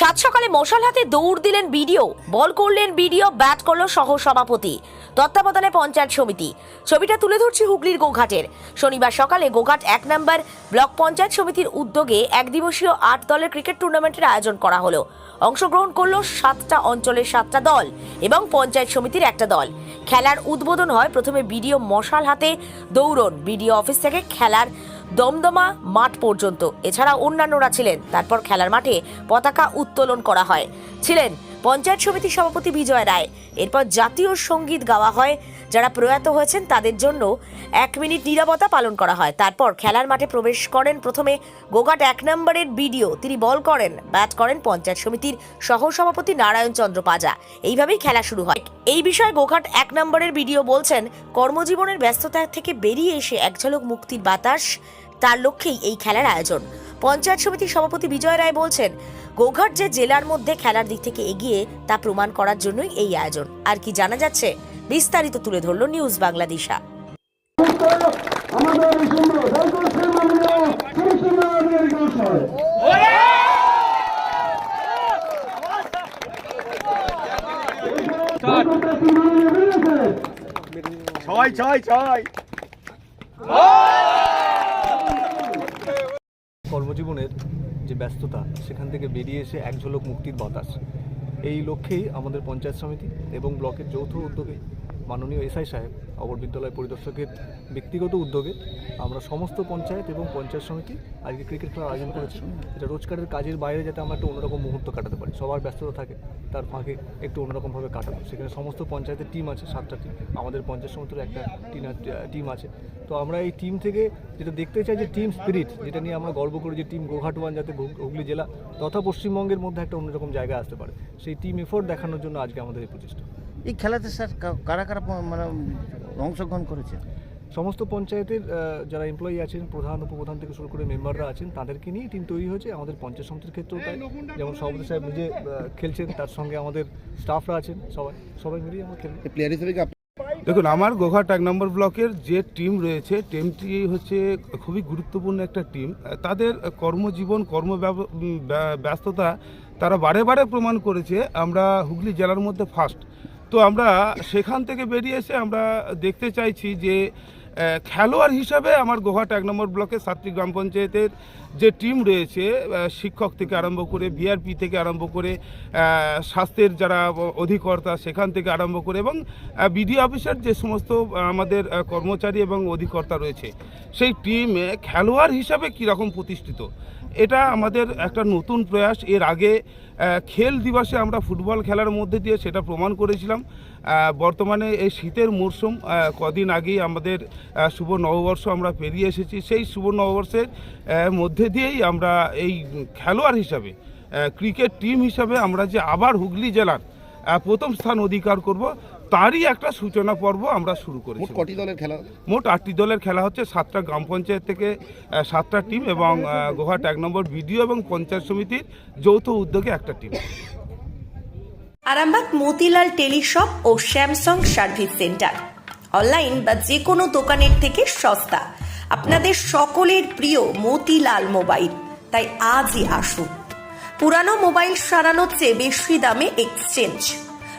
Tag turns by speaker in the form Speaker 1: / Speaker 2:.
Speaker 1: সাত সকালে মশাল হাতে দৌড় দিলেন বিডিও, বল করলেন বিডিও, ব্যাট করল সহ সভাপতি তত্ত্বাবধানে পঞ্চায়েত সমিতি। ছবিটা তুলে ধরছি হুগলির গোঘাটের। শনিবার সকালে গোঘাট এক নম্বর ব্লক পঞ্চায়েত সমিতির উদ্যোগে এক দিবসীয় আট দলের ক্রিকেট টুর্নামেন্টের আয়োজন করা হলো। অংশগ্রহণ করল সাতটা অঞ্চলের সাতটা দল এবং পঞ্চায়েত সমিতির একটা দল। খেলার উদ্বোধন হয় প্রথমে বিডিও মশাল হাতে দৌড়ন। বিডিও অফিস থেকে খেলার দমদমা মাঠ পর্যন্ত। এছাড়া অন্যান্যরা ছিলেন। তারপর খেলার মাঠে পতাকা উত্তোলন করা হয়। ছিলেন পঞ্চায়েত সমিতি সভাপতি বিজয় রায়। এরপর জাতীয় সংগীত গাওয়া হয় যারা প্রয়াত হয়েছেন, তাদের জন্য এক মিনিট নীরবতা পালন করা হয়। তারপর খেলার মাঠে প্রবেশ করেন। প্রথমে গোঘাট এক নম্বরের বিডিও, তিনি বল করেন, ব্যাট করেন পঞ্চায়েত সমিতির সহ সভাপতি নারায়ণ চন্দ্র পাজা। এইভাবেই খেলা শুরু হয়। এই বিষয়ে গোঘাট এক নম্বরের বিডিও বলছেন, কর্মজীবনের ব্যস্ততা থেকে বেরিয়ে এসে এক ঝলক মুক্তির বাতাস, তার লক্ষ্যেই এই খেলার আয়োজন। পঞ্চায়েত সমিতির সভাপতি বিজয় রায় বলছেন, গোঘাট যে জেলার মধ্যে খেলার দিক থেকে এগিয়ে তা প্রমাণ করার জন্যই এই আয়োজন। আর কি জানা যাচ্ছে বিস্তারিত তুলে ধরল নিউজ বাংলাদেশা।
Speaker 2: ছয় ছয় ছয়। কর্মজীবনের যে ব্যস্ততা সেখান থেকে বেরিয়ে এসে এক ঝলক মুক্তির বাতাস। এই লক্ষ্যেই আমাদের পঞ্চায়েত সমিতি এবং ব্লকের যৌথ উদ্যোগে মাননীয় এসআই সাহেব অবর বিদ্যালয় পরিদর্শকের ব্যক্তিগত উদ্যোগে আমরা সমস্ত পঞ্চায়েত এবং পঞ্চায়েত সমিতি আজকে ক্রিকেট খেলার আয়োজন করেছি। এটা রোজকারের কাজের বাইরে যাতে আমরা একটা অন্যরকম মুহূর্ত কাটাতে পারি। সবার ব্যস্ততা থাকে, তার ফাঁকে একটু অন্যরকমভাবে কাটাবো সেখানে সমস্ত পঞ্চায়েতের টিম আছে, সাতটা টিম। আমাদের পঞ্চায়েত সমিতির একটা টিম আছে। তো আমরা এই টিম থেকে যেটা দেখতে চাই যে টিম স্পিরিট, যেটা নিয়ে আমরা গর্ব করি যে টিম গোঘাট ওয়ান যাতে হুগ- হুগলি জেলা তথা পশ্চিমবঙ্গের মধ্যে একটা অন্যরকম জায়গা আসতে পারে। সেই টিম এফোর্ট দেখানোর জন্য আজকে আমাদের এই প্রচেষ্টা।
Speaker 3: এই খেলাতে স্যার কারা কারা মানে অংশগ্রহণ করেছে?
Speaker 2: সমস্ত পঞ্চায়েতের যারা এমপ্লয়ি আছেন প্রধান উপপ্রধান থেকে শুরু করে মেম্বাররা আছেন তাদেরকে নিয়ে টিম তৈরি হয়েছে। আমাদের পঞ্চায়েত সমিতির ক্ষেত্রেও তাই। যেমন সভাপতি সাহেব নিজে খেলছেন তার সঙ্গে আমাদের স্টাফরা আছেন সবাই সবাই মিলিয়ে আমরা খেলি
Speaker 3: প্লেয়ার হিসেবে কি
Speaker 4: দেখুন আমার গোঘাট এক নম্বর ব্লকের যে টিম রয়েছে টিমটি হচ্ছে খুবই গুরুত্বপূর্ণ একটা টিম তাদের কর্মজীবন কর্ম ব্যস্ততা তারা বারে বারে প্রমাণ করেছে। আমরা হুগলি জেলার মধ্যে ফার্স্ট তো আমরা সেখান থেকে বেরিয়ে এসে আমরা দেখতে চাইছি যে খেলোয়াড় হিসাবে আমার গোহাট এক নম্বর ব্লকের সাতটি গ্রাম পঞ্চায়েতের যে টিম রয়েছে শিক্ষক থেকে আরম্ভ করে বিআরপি থেকে আরম্ভ করে স্বাস্থ্যের যারা অধিকর্তা সেখান থেকে আরম্ভ করে এবং বিডি অফিসার যে সমস্ত আমাদের কর্মচারী এবং অধিকর্তা রয়েছে, সেই টিমে খেলোয়াড় হিসাবে কীরকম প্রতিষ্ঠিত? এটা আমাদের একটা নতুন প্রয়াস। এর আগে খেল দিবসে আমরা ফুটবল খেলার মধ্যে দিয়ে সেটা প্রমাণ করেছিলাম। বর্তমানে এই শীতের মরশুম কদিন আগেই আমাদের শুভ নববর্ষ আমরা পেরিয়ে এসেছি। সেই শুভ নববর্ষের মধ্যে দিয়েই আমরা এই খেলোয়াড় হিসাবে ক্রিকেট টিম হিসাবে আমরা যে আবার হুগলি জেলার প্রথম স্থান অধিকার করব তারই একটা সূচনা পর্ব আমরা শুরু
Speaker 3: মোট
Speaker 4: করেছি
Speaker 3: কটি দলের খেলা?
Speaker 4: মোট আটটি দলের খেলা হচ্ছে সাতটা গ্রাম পঞ্চায়েত থেকে সাতটা টিম এবং গোহাট এক নম্বর বিডিও এবং পঞ্চায়েত সমিতির যৌথ উদ্যোগে একটা টিম।
Speaker 5: আরামবাগ মতিলাল টেলিশপ ও স্যামসাং সার্ভিস সেন্টার। অনলাইন বা যে কোনো দোকানের থেকে সস্তা। আপনাদের সকলের প্রিয় মতিলাল মোবাইল। তাই আজই আসুন। পুরানো মোবাইল সারানোর চেয়ে বেশি দামে এক্সচেঞ্জ।